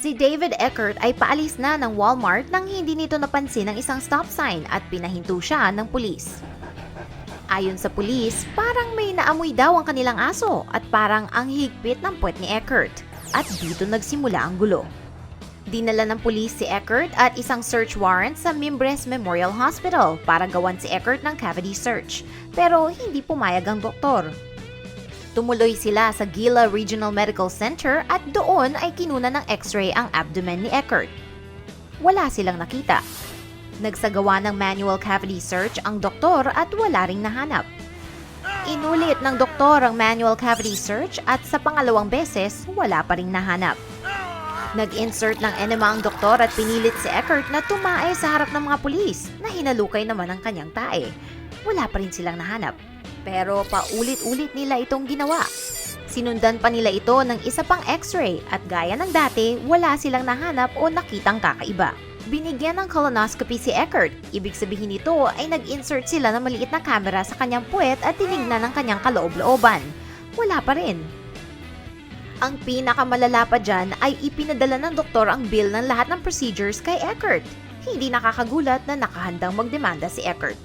Si David Eckert ay paalis na ng Walmart nang hindi nito napansin ang isang stop sign at pinahinto siya ng pulis. Ayon sa pulis, parang may naamoy daw ang kanilang aso at parang ang higpit ng puwet ni Eckert. At dito nagsimula ang gulo. Dinala ng pulis si Eckert at isang search warrant sa Mimbres Memorial Hospital para gawan si Eckert ng cavity search. Pero hindi pumayag ang doktor. Tumuloy sila sa Gila Regional Medical Center at doon ay kinuna ng x-ray ang abdomen ni Eckert. Wala silang nakita. Nagsagawa ng manual cavity search ang doktor at wala ring nahanap. Inulit ng doktor ang manual cavity search at sa pangalawang beses, wala pa ring nahanap. Nag-insert ng enema ang doktor at pinilit si Eckert na tumae sa harap ng mga pulis na hinalukay naman ang kanyang tae. Wala pa rin silang nahanap. Pero paulit-ulit nila itong ginawa. Sinundan pa nila ito ng isa pang x-ray at gaya ng dati, wala silang nahanap o nakitang kakaiba. Binigyan ng colonoscopy si Eckert. Ibig sabihin nito ay nag-insert sila ng maliit na kamera sa kanyang puwet at tinignan ng kanyang kaloob-looban. Wala pa rin. Ang pinakamalala pa dyan ay ipinadala ng doktor ang bill ng lahat ng procedures kay Eckert. Hindi nakakagulat na nakahandang magdemanda si Eckert.